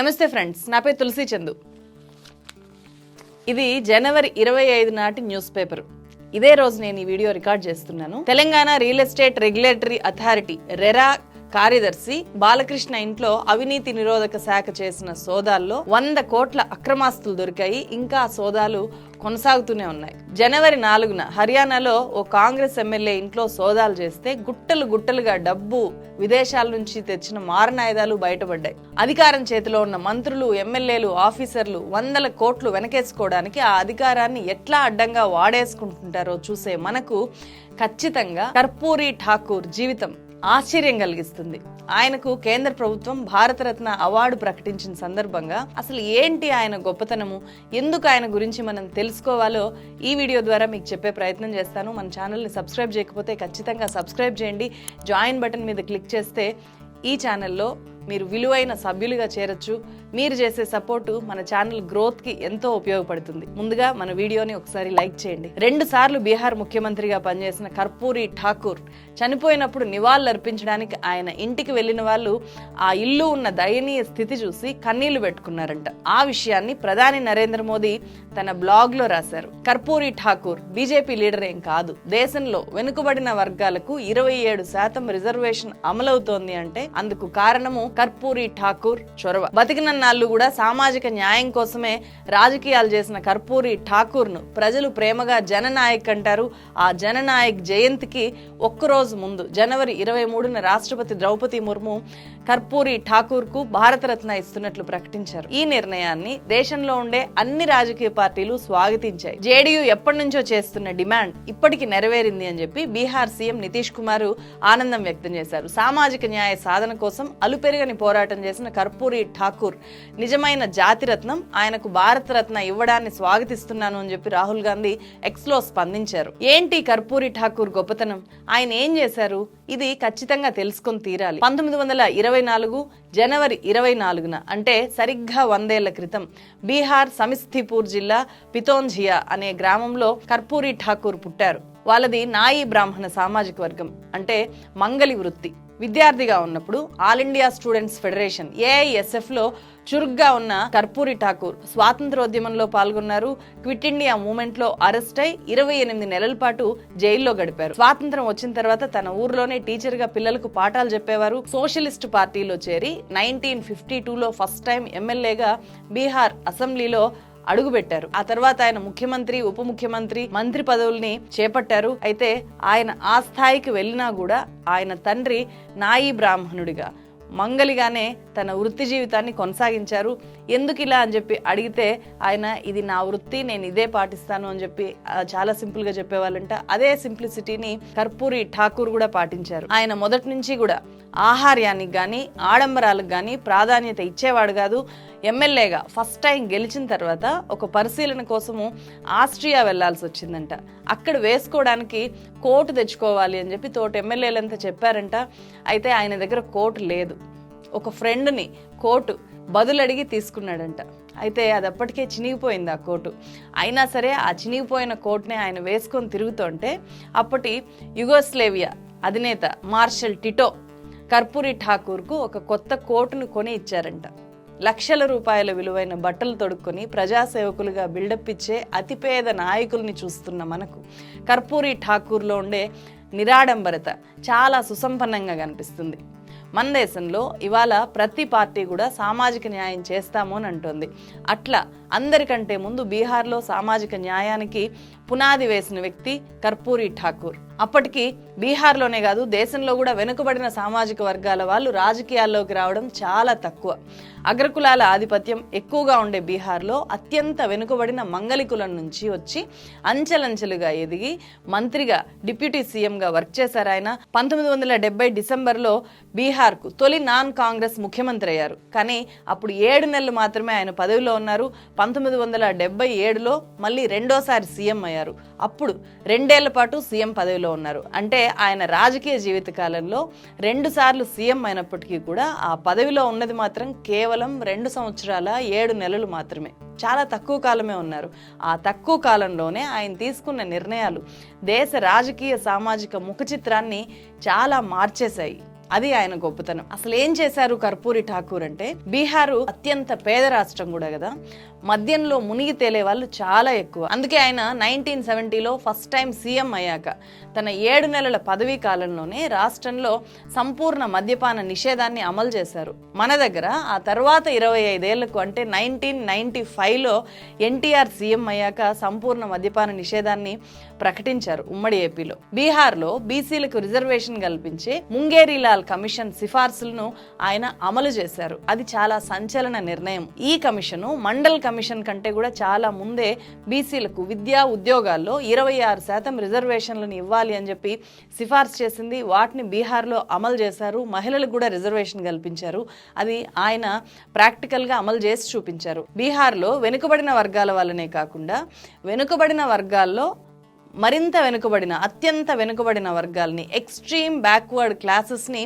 నమస్తే ఫ్రెండ్స్ నా పేరు తులసి చందు. ఇది జనవరి ఇరవై ఐదు నాటి న్యూస్ పేపర్. ఇదే రోజు నేను ఈ వీడియో రికార్డ్ చేస్తున్నాను. Telangana real estate regulatory authority RERA కార్యదర్శి బాలకృష్ణ ఇంట్లో అవినీతి నిరోధక శాఖ చేసిన సోదాల్లో వంద కోట్ల అక్రమాస్తులు దొరికాయి. ఇంకా ఆ సోదాలు కొనసాగుతూనే ఉన్నాయి. జనవరి నాలుగున హర్యానాలో ఓ కాంగ్రెస్ ఎమ్మెల్యే ఇంట్లో సోదాలు చేస్తే గుట్టలు గుట్టలుగా డబ్బు విదేశాల నుంచి తెచ్చిన మారణాయుధాలు బయటపడ్డాయి. అధికారం చేతిలో ఉన్న మంత్రులు ఎమ్మెల్యేలు ఆఫీసర్లు వందల కోట్లు వెనకేసుకోవడానికి ఆ అధికారాన్ని ఎట్లా అడ్డంగా వాడేసుకుంటుంటారో చూసే మనకు ఖచ్చితంగా కర్పూరి ఠాకూర్ జీవితం ఆశ్చర్యం కలిగిస్తుంది. ఆయనకు కేంద్ర ప్రభుత్వం భారతరత్న అవార్డు ప్రకటించిన సందర్భంగా అసలు ఏంటి ఆయన గొప్పతనము? ఎందుకు ఆయన గురించి మనం తెలుసుకోవాలో ఈ వీడియో ద్వారా మీకు చెప్పే ప్రయత్నం చేస్తాను. మన ఛానల్ని సబ్స్క్రైబ్ చేయకపోతే ఖచ్చితంగా సబ్స్క్రైబ్ చేయండి. జాయిన్ బటన్ మీద క్లిక్ చేస్తే ఈ ఛానల్లో మీరు విలువైన సభ్యులుగా చేరొచ్చు. మీరు చేసే సపోర్టు మన ఛానల్ గ్రోత్కి ఎంతో ఉపయోగపడుతుంది. ముందుగా మన వీడియోని ఒకసారి లైక్ చేయండి. రెండు సార్లు బీహార్ ముఖ్యమంత్రిగా పనిచేసిన కర్పూరి ఠాకూర్ చనిపోయినప్పుడు నివాళులు అర్పించడానికి ఆయన ఇంటికి వెళ్ళిన వాళ్ళు ఆ ఇల్లు ఉన్న దయనీయ స్థితి చూసి కన్నీళ్ళు పెట్టుకున్నారంట. ఆ విషయాన్ని ప్రధాని నరేంద్ర మోదీ తన బ్లాగ్లో రాశారు. కర్పూరి ఠాకూర్ బీజేపీ లీడర్ ఏం కాదు. దేశంలో వెనుకబడిన వర్గాలకు ఇరవై ఏడు శాతం రిజర్వేషన్ అమలవుతోంది అంటే అందుకు కారణము కర్పూరి ఠాకూర్ చొరవ. బతికిన నాళ్ళు కూడా సామాజిక న్యాయం కోసమే రాజకీయాలు చేసిన కర్పూరి ఠాకూర్ను ప్రజలు ప్రేమగా జననాయక్ అంటారు. ఆ జననాయక్ జయంతికి ఒక్కరోజు ముందు జనవరి ఇరవై మూడున రాష్ట్రపతి ద్రౌపది ముర్ము కర్పూరి ఠాకూర్కు భారతరత్న ఇస్తున్నట్లు ప్రకటించారు. ఈ నిర్ణయాన్ని దేశంలో ఉండే అన్ని రాజకీయ పార్టీలు స్వాగతించాయి. జేడీయూ ఎప్పటి నుంచో చేస్తున్న డిమాండ్ ఇప్పటికి నెరవేరింది అని చెప్పి బీహార్ సీఎం నితీష్ కుమార్ ఆనందం వ్యక్తం చేశారు. సామాజిక న్యాయ సాధన కోసం అలుపెరగని పోరాటం చేసిన కర్పూరి ఠాకూర్ నిజమైన జాతిరత్నం ఆయనకు భారతరత్న ఇవ్వడాన్ని స్వాగతిస్తున్నాను అని చెప్పి రాహుల్ గాంధీ ఎక్స్లో స్పందించారు. ఏంటి కర్పూరి ఠాకూర్ గొప్పతనం? ఆయన ఏం చేశారు? ఇది ఖచ్చితంగా తెలుసుకొని తీరాలి. పంతొమ్మిది వందల ఇరవై నాలుగు జనవరి ఇరవై నాలుగున అంటే సరిగ్గా వందేళ్ళ క్రితం బీహార్ సమిస్థిపూర్ జిల్లా పితోంజియా అనే గ్రామంలో కర్పూరి ఠాకూర్ పుట్టారు. వాళ్ళది నాయి బ్రాహ్మణ సామాజిక వర్గం అంటే మంగలి వృత్తి. విద్యార్థిగా ఉన్నప్పుడు ఆల్ ఇండియా స్టూడెంట్స్ ఫెడరేషన్ ఏఐఎస్ఎఫ్లో చురుగ్గా ఉన్న కర్పూరి ఠాకూర్ స్వాతంత్రోద్యమంలో పాల్గొన్నారు. క్విట్ ఇండియా మూమెంట్లో అరెస్ట్ అయి ఇరవై ఎనిమిది నెలల పాటు జైల్లో గడిపారు. స్వాతంత్రం వచ్చిన తర్వాత తన ఊర్లోనే టీచర్గా పిల్లలకు పాఠాలు చెప్పేవారు. సోషలిస్ట్ పార్టీలో చేరి నైన్టీన్ ఫిఫ్టీ టూలో ఫస్ట్ టైం ఎమ్మెల్యేగా బీహార్ అసెంబ్లీలో అడుగుపెట్టారు. ఆ తర్వాత ఆయన ముఖ్యమంత్రి ఉప ముఖ్యమంత్రి మంత్రి పదవుల్ని చేపట్టారు. అయితే ఆయన ఆ స్థాయికి వెళ్ళినా కూడా ఆయన తండ్రి నాయి బ్రాహ్మణుడిగా మంగలిగానే తన వృత్తి జీవితాన్ని కొనసాగించారు. ఎందుకు ఇలా అని చెప్పి అడిగితే ఆయన ఇది నా వృత్తి నేను ఇదే పాటిస్తాను అని చెప్పి చాలా సింపుల్గా చెప్పేవాళ్ళంట. అదే సింప్లిసిటీని కర్పూరి ఠాకూర్ కూడా పాటించారు. ఆయన మొదటి నుంచి కూడా ఆహార్యానికి కానీ ఆడంబరాలకు కానీ ప్రాధాన్యత ఇచ్చేవాడు కాదు. ఎమ్మెల్యేగా ఫస్ట్ టైం గెలిచిన తర్వాత ఒక పరిశీలన కోసము ఆస్ట్రియా వెళ్ళాల్సి వచ్చిందంట. అక్కడ వేసుకోవడానికి కోటు తెచ్చుకోవాలి అని చెప్పి తోటి ఎమ్మెల్యేలంతా చెప్పారంట. అయితే ఆయన దగ్గర కోటు లేదు. ఒక ఫ్రెండ్ని కోటు బదులు అడిగి తీసుకున్నాడంట. అయితే అది అప్పటికే చినిగిపోయింది ఆ కోటు. అయినా సరే ఆ చినిగిపోయిన కోట్ని ఆయన వేసుకొని తిరుగుతుంటే అప్పటి యుగోస్లేవియా అధినేత మార్షల్ టిటో కర్పూరి ఠాకూర్కు ఒక కొత్త కోటును కొని ఇచ్చారంట. లక్షల రూపాయల విలువైన బట్టలు తొడుక్కొని ప్రజాసేవకులుగా బిల్డప్ ఇచ్చే అతిపేద నాయకుల్ని చూస్తున్న మనకు కర్పూరి ఠాకూర్లో ఉండే నిరాడంబరత చాలా సుసంపన్నంగా కనిపిస్తుంది. మన దేశంలో ఇవాళ ప్రతి పార్టీ కూడా సామాజిక న్యాయం చేస్తాము అని అంటోంది. అట్లా అందరికంటే ముందు బీహార్లో సామాజిక న్యాయానికి పునాది వేసిన వ్యక్తి కర్పూరి ఠాకూర్. అప్పటికి బీహార్లోనే కాదు దేశంలో కూడా వెనుకబడిన సామాజిక వర్గాల వాళ్ళు రాజకీయాల్లోకి రావడం చాలా తక్కువ. అగ్రకులాల ఆధిపత్యం ఎక్కువగా ఉండే బీహార్లో అత్యంత వెనుకబడిన మంగళికులం నుంచి వచ్చి అంచెలంచెలుగా ఎదిగి మంత్రిగా డిప్యూటీ సీఎంగా వర్క్ చేశారు ఆయన. పంతొమ్మిది వందల డెబ్బై డిసెంబర్లో బీహార్కు తొలి నాన్ కాంగ్రెస్ ముఖ్యమంత్రి అయ్యారు. కానీ అప్పుడు ఏడు నెలలు మాత్రమే ఆయన పదవిలో ఉన్నారు. పంతొమ్మిది వందల డెబ్బై ఏడులో మళ్ళీ రెండోసారి సీఎం అయ్యారు. అప్పుడు రెండేళ్ళ పాటు సీఎం పదవిలో ఉన్నారు. అంటే ఆయన రాజకీయ జీవిత కాలంలో రెండుసార్లు సీఎం అయినప్పటికీ కూడా ఆ పదవిలో ఉన్నది మాత్రం కేవలం రెండు సంవత్సరాల ఏడు నెలలు మాత్రమే. చాలా తక్కువ కాలమే ఉన్నారు. ఆ తక్కువ కాలంలోనే ఆయన తీసుకున్న నిర్ణయాలు దేశ రాజకీయ సామాజిక ముఖ చిత్రాన్ని చాలా మార్చేశాయి. అది ఆయన గొప్పతనం. అసలు ఏం చేశారు కర్పూరి ఠాకూర్ అంటే బీహారు అత్యంత పేద రాష్ట్రం కూడా కదా మద్యంలో మునిగి తేలే వాళ్ళు చాలా ఎక్కువ. అందుకే ఆయన నైన్టీన్ సెవెంటీలో ఫస్ట్ టైం సీఎం అయ్యాక తన ఏడు నెలల పదవీ కాలంలోనే రాష్ట్రంలో సంపూర్ణ మద్యపాన నిషేధాన్ని అమలు చేశారు. మన దగ్గర ఆ తర్వాత ఇరవై ఐదేళ్ళకు అంటే నైన్టీన్ నైన్టీ ఫైవ్లో ఎన్టీఆర్ సీఎం అయ్యాక సంపూర్ణ మద్యపాన నిషేధాన్ని ప్రకటించారు ఉమ్మడి ఏపీలో. బీహార్లో బీసీలకు రిజర్వేషన్ కల్పించి ముంగేరీలాల్ కమిషన్ సిఫార్సులను ఆయన అమలు చేశారు. అది చాలా సంచలన నిర్ణయం. ఈ కమిషను మండల్ కమిషన్ కంటే కూడా చాలా ముందే బీసీలకు విద్యా ఉద్యోగాల్లో ఇరవై ఆరు శాతం రిజర్వేషన్లను ఇవ్వాలి అని చెప్పి సిఫార్సు చేసింది. వాటిని బీహార్లో అమలు చేశారు. మహిళలకు కూడా రిజర్వేషన్ కల్పించారు. అది ఆయన ప్రాక్టికల్గా అమలు చేసి చూపించారు. బీహార్లో వెనుకబడిన వర్గాల వల్లనే కాకుండా వెనుకబడిన వర్గాల్లో మరింత వెనుకబడిన అత్యంత వెనుకబడిన వర్గాల్ని ఎక్స్ట్రీమ్ బ్యాక్వర్డ్ క్లాసెస్ని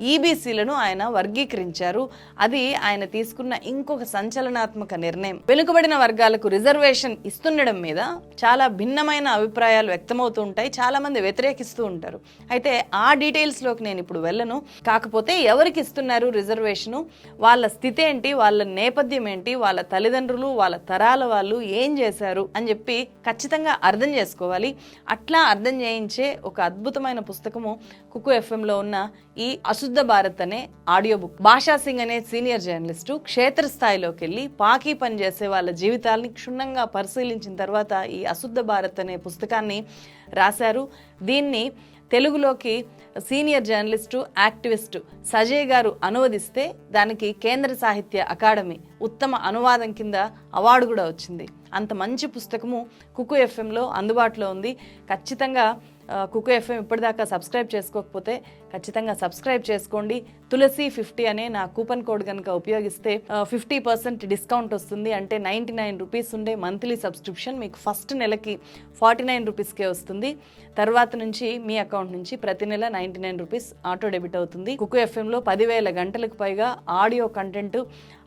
ఈబీసీలను ఆయన వర్గీకరించారు. అది ఆయన తీసుకున్న ఇంకొక సంచలనాత్మక నిర్ణయం. వెనుకబడిన వర్గాలకు రిజర్వేషన్ ఇస్తుండడం మీద చాలా భిన్నమైన అభిప్రాయాలు వ్యక్తమవుతూ ఉంటాయి. చాలా మంది వ్యతిరేకిస్తూ ఉంటారు. అయితే ఆ డీటెయిల్స్లోకి నేను ఇప్పుడు వెళ్ళను. కాకపోతే ఎవరికి ఇస్తున్నారు రిజర్వేషను వాళ్ళ స్థితి ఏంటి? వాళ్ళ నేపథ్యం ఏంటి? వాళ్ళ తల్లిదండ్రులు వాళ్ళ తరాల వాళ్ళు ఏం చేశారు? అని చెప్పి ఖచ్చితంగా అర్థం చేసుకోవాలి. అట్లా అర్థం చేయించే ఒక అద్భుతమైన పుస్తకము కుకు ఎఫ్ఎంలో ఉన్న ఈ అశుద్ధ భారత్ అనే ఆడియో బుక్. భాషా సింగ్ అనే సీనియర్ జర్నలిస్టు క్షేత్రస్థాయిలోకి వెళ్ళి పాకీ పని చేసే వాళ్ళ జీవితాల్ని క్షుణ్ణంగా పరిశీలించిన తర్వాత ఈ అశుద్ధ భారత్ అనే పుస్తకాన్ని రాశారు. దీన్ని తెలుగులోకి సీనియర్ జర్నలిస్టు యాక్టివిస్టు సజయ్ గారు అనువదిస్తే దానికి కేంద్ర సాహిత్య అకాడమీ ఉత్తమ అనువాదం కింద అవార్డు కూడా వచ్చింది. అంత మంచి పుస్తకము కుకు ఎఫ్ఎంలో అందుబాటులో ఉంది. ఖచ్చితంగా కుకు ఎఫ్ఎం ఇప్పటిదాకా సబ్స్క్రైబ్ చేసుకోకపోతే ఖచ్చితంగా సబ్స్క్రైబ్ చేసుకోండి. తులసి ఫిఫ్టీ అనే నా కూపన్ కోడ్ కనుక ఉపయోగిస్తే ఫిఫ్టీ పర్సెంట్ డిస్కౌంట్ వస్తుంది. అంటే నైంటీ నైన్ రూపీస్ ఉండే మంత్లీ సబ్స్క్రిప్షన్ మీకు ఫస్ట్ నెలకి ఫార్టీ నైన్ రూపీస్కే వస్తుంది. తర్వాత నుంచి మీ అకౌంట్ నుంచి ప్రతి నెల ninety nine rupees auto debit అవుతుంది. కుకు ఎఫ్ఎంలో పదివేల గంటలకు పైగా ఆడియో కంటెంట్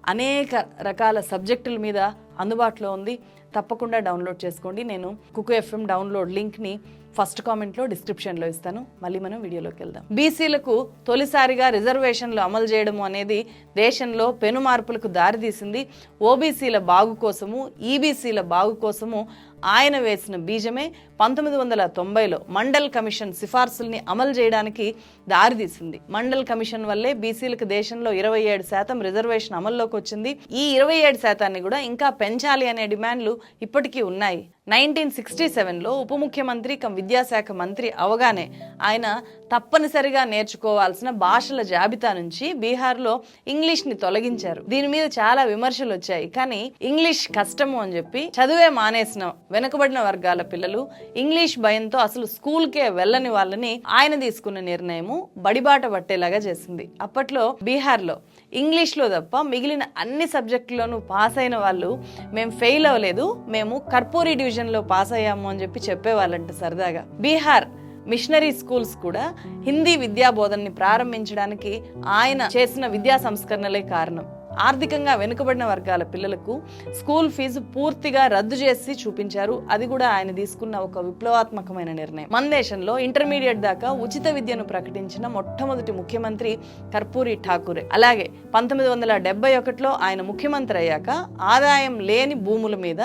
అనేక రకాల సబ్జెక్టుల మీద అందుబాటులో ఉంది. తప్పకుండా డౌన్లోడ్ చేసుకోండి. నేను కుకు ఎఫ్ఎం డౌన్లోడ్ లింక్ని ఫస్ట్ కామెంట్లో డిస్క్రిప్షన్లో ఇస్తాను. మళ్ళీ మనం వీడియోలోకి వెళ్దాం. బీసీలకు తొలిసారిగా రిజర్వేషన్లు అమలు చేయడము అనేది దేశంలో పెను మార్పులకు దారితీసింది. ఓబీసీల బాగు కోసము ఈబీసీల బాగు కోసము ఆయన వేసిన బీజమే పంతొమ్మిది వందల తొంభైలో మండల్ కమిషన్ సిఫార్సుల్ని అమలు చేయడానికి దారితీసింది. మండల్ కమిషన్ వల్లే బీసీలకు దేశంలో ఇరవై ఏడు శాతం రిజర్వేషన్ అమల్లోకి వచ్చింది. ఈ ఇరవై ఏడు శాతాన్ని కూడా ఇంకా పెంచాలి అనే డిమాండ్లు ఇప్పటికీ ఉన్నాయి. నైన్టీన్ సిక్స్టీ సెవెన్లో ఉప ముఖ్యమంత్రి కం విద్యాశాఖ మంత్రి అవగానే ఆయన తప్పనిసరిగా నేర్చుకోవాల్సిన భాషల జాబితా నుంచి బీహార్లో ఇంగ్లీష్ని తొలగించారు. దీని మీద చాలా విమర్శలు వచ్చాయి. కానీ ఇంగ్లీష్ కష్టము అని చెప్పి చదువే మానేసిన వెనుకబడిన వర్గాల పిల్లలు ఇంగ్లీష్ భయంతో అసలు స్కూల్కే వెళ్ళని వాళ్ళని ఆయన తీసుకున్న నిర్ణయము బడిబాట పట్టేలాగా చేసింది. అప్పట్లో బీహార్లో ఇంగ్లీష్లో తప్ప మిగిలిన అన్ని సబ్జెక్టుల్లోనూ పాస్ అయిన వాళ్ళు మేము ఫెయిల్ అవ్వలేదు మేము కర్పూరి డివిజన్లో పాస్ అయ్యాము అని చెప్పి చెప్పేవాళ్ళంట సరదాగా. బీహార్ మిషనరీ స్కూల్స్ కూడా హిందీ విద్యా బోధనని ప్రారంభించడానికి ఆయన చేసిన విద్యా సంస్కరణలే కారణం. ఆర్థికంగా వెనుకబడిన వర్గాల పిల్లలకు స్కూల్ ఫీజు పూర్తిగా రద్దు చేసి చూపించారు. అది కూడా ఆయన తీసుకున్న ఒక విప్లవాత్మకమైన నిర్ణయం. మన దేశంలో ఇంటర్మీడియట్ దాకా ఉచిత విద్యను ప్రకటించిన మొట్టమొదటి ముఖ్యమంత్రి కర్పూరి ఠాకూరే. అలాగే పంతొమ్మిది వందల డెబ్బై ఒకటిలో ఆయన ముఖ్యమంత్రి అయ్యాక ఆదాయం లేని భూముల మీద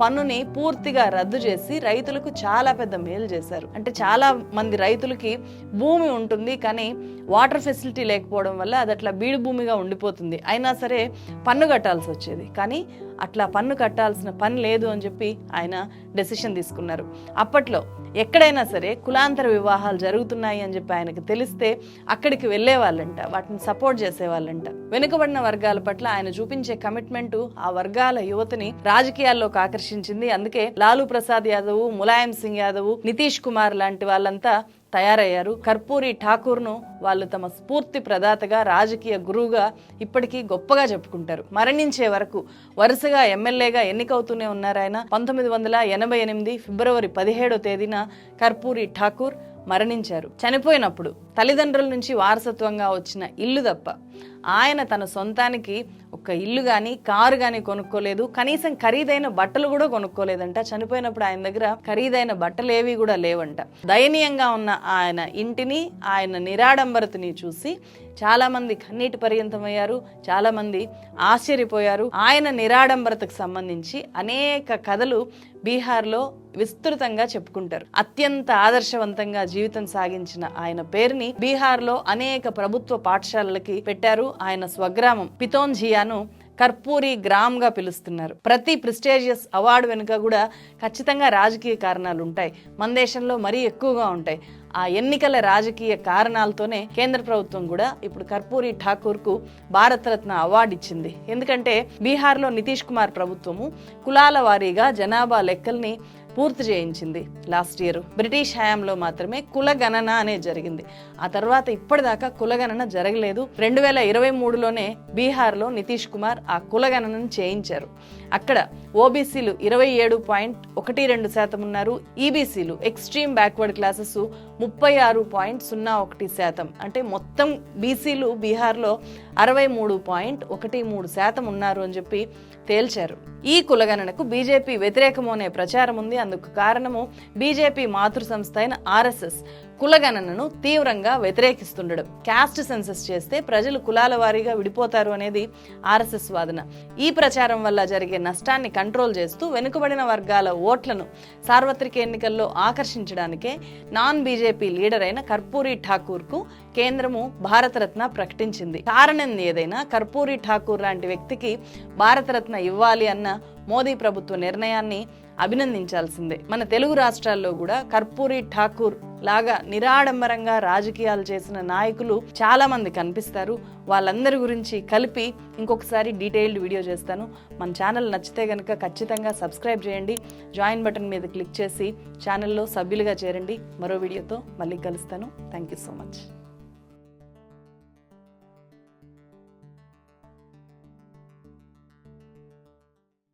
పన్నుని పూర్తిగా రద్దు చేసి రైతులకు చాలా పెద్ద మేలు చేశారు. అంటే చాలా మంది రైతులకి భూమి ఉంటుంది కానీ వాటర్ ఫెసిలిటీ లేకపోవడం వల్ల అది అట్లా బీడు భూమిగా ఉండిపోతుంది. అయినా సరే పన్ను కట్టాల్సి వచ్చేది. కానీ అట్లా పన్ను కట్టాల్సిన పని లేదు అని చెప్పి ఆయన డెసిషన్ తీసుకున్నారు. అప్పట్లో ఎక్కడైనా సరే కులాంతర వివాహాలు జరుగుతున్నాయి అని చెప్పి ఆయనకు తెలిస్తే అక్కడికి వెళ్ళేవాళ్ళంట వాటిని సపోర్ట్ చేసేవాళ్ళంట. వెనుకబడిన వర్గాల పట్ల ఆయన చూపించే కమిట్మెంట్ ఆ వర్గాల యువతని రాజకీయాల్లోకి ఆకర్షించింది. అందుకే లాలూ ప్రసాద్ యాదవ్ ములాయం సింగ్ యాదవ్ నితీష్ కుమార్ లాంటి వాళ్ళంతా తయారయ్యారు. కర్పూరి ఠాకూర్ను వాళ్ళు తమ స్ఫూర్తి ప్రదాతగా రాజకీయ గురువుగా ఇప్పటికీ గొప్పగా చెప్పుకుంటారు. మరణించే వరకు వరుసగా ఎమ్మెల్యేగా ఎన్నికవుతూనే ఉన్నారు ఆయన. పంతొమ్మిది వందల ఎనభై ఎనిమిది ఫిబ్రవరి పదిహేడో తేదీన కర్పూరి ఠాకూర్ మరణించారు. చనిపోయినప్పుడు తల్లిదండ్రుల నుంచి వారసత్వంగా వచ్చిన ఇల్లు తప్ప ఆయన తన సొంతానికి ఒక ఇల్లు కానీ కారు కానీ కొనుక్కోలేదు. కనీసం ఖరీదైన బట్టలు కూడా కొనుక్కోలేదంట. చనిపోయినప్పుడు ఆయన దగ్గర ఖరీదైన బట్టలు ఏవి కూడా లేవంట. దయనీయంగా ఉన్న ఆయన ఇంటిని ఆయన నిరాడంబరతని చూసి చాలా మంది కన్నీటి పర్యంతమయ్యారు చాలా మంది ఆశ్చర్యపోయారు. ఆయన నిరాడంబరతకు సంబంధించి అనేక కథలు బీహార్లో విస్తృతంగా చెప్పుకుంటారు. అత్యంత ఆదర్శవంతంగా జీవితం సాగించిన ఆయన పేరుని బీహార్లో అనేక ప్రభుత్వ పాఠశాలలకి పెట్టారు ఆయన స్వగ్రామం. పితోన్జియాను కర్పూరి గ్రామ్గా పిలుస్తున్నారు. ప్రతి ప్రిస్టేజియస్ అవార్డు వెనుక కూడా ఖచ్చితంగా రాజకీయ కారణాలు ఉంటాయి మన దేశంలో మరీ ఎక్కువగా ఉంటాయి. ఆ ఎన్నికల రాజకీయ కారణాలతోనే కేంద్ర ప్రభుత్వం కూడా ఇప్పుడు కర్పూరి ఠాకూర్కు భారతరత్న అవార్డు ఇచ్చింది. ఎందుకంటే బీహార్లో నితీష్ కుమార్ ప్రభుత్వము కులాల వారీగా జనాభా లెక్కల్ని పూర్తి చేయించింది లాస్ట్ ఇయర్. బ్రిటిష్ హయాంలో మాత్రమే కుల గణన జరిగింది. ఆ తర్వాత ఇప్పటిదాకా కులగణన జరగలేదు. రెండు వేల ఇరవై మూడులోనే బీహార్లో నితీష్ కుమార్ ఆ కులగణనను చేయించారు. అక్కడ ఓబీసీలు ఇరవై ఏడు పాయింట్ ఒకటి రెండు శాతం ఉన్నారు ఈబీసీలు ఎక్స్ట్రీమ్ బ్యాక్వర్డ్ క్లాసెస్ ముప్పై ఆరు పాయింట్ సున్నా ఒకటి శాతం. అంటే మొత్తం బీసీలు బీహార్లో అరవై మూడు పాయింట్ ఒకటి మూడు శాతం ఉన్నారు అని చెప్పి తేల్చారు. ఈ కులగణనకు బీజేపీ వ్యతిరేకమనే అనే ప్రచారం ఉంది. అందుకు కారణము బీజేపీ మాతృ సంస్థ అయిన ఆర్ఎస్ఎస్ కులగణనను తీవ్రంగా వ్యతిరేకిస్తుండడం. క్యాస్ట్ సెన్సస్ చేస్తే ప్రజలు కులాల వారీగా విడిపోతారు అనేది ఆర్ఎస్ఎస్ వాదన. ఈ ప్రచారం వల్ల జరిగే నష్టాన్ని కంట్రోల్ చేస్తూ వెనుకబడిన వర్గాల ఓట్లను సార్వత్రిక ఎన్నికల్లో ఆకర్షించడానికే నాన్ బీజేపీ లీడర్ అయిన కర్పూరి ఠాకూర్కు కేంద్రము భారతరత్న ప్రకటించింది. కారణం ఏదైనా కర్పూరి ఠాకూర్ లాంటి వ్యక్తికి భారతరత్న ఇవ్వాలి అన్న మోదీ ప్రభుత్వ నిర్ణయాన్ని అభినందించాల్సిందే. మన తెలుగు రాష్ట్రాల్లో కూడా కర్పూరి ఠాకూర్ లాగా నిరాడంబరంగా రాజకీయాలు చేసిన నాయకులు చాలా మంది కనిపిస్తారు. వాళ్ళందరి గురించి కలిపి ఇంకొకసారి డీటెయిల్డ్ వీడియో చేస్తాను. మన ఛానల్ నచ్చితే కనుక ఖచ్చితంగా సబ్స్క్రైబ్ చేయండి. జాయిన్ బటన్ మీద క్లిక్ చేసి ఛానల్లో సభ్యులుగా చేరండి. మరో వీడియోతో మళ్ళీ కలుస్తాను. Thank you so much.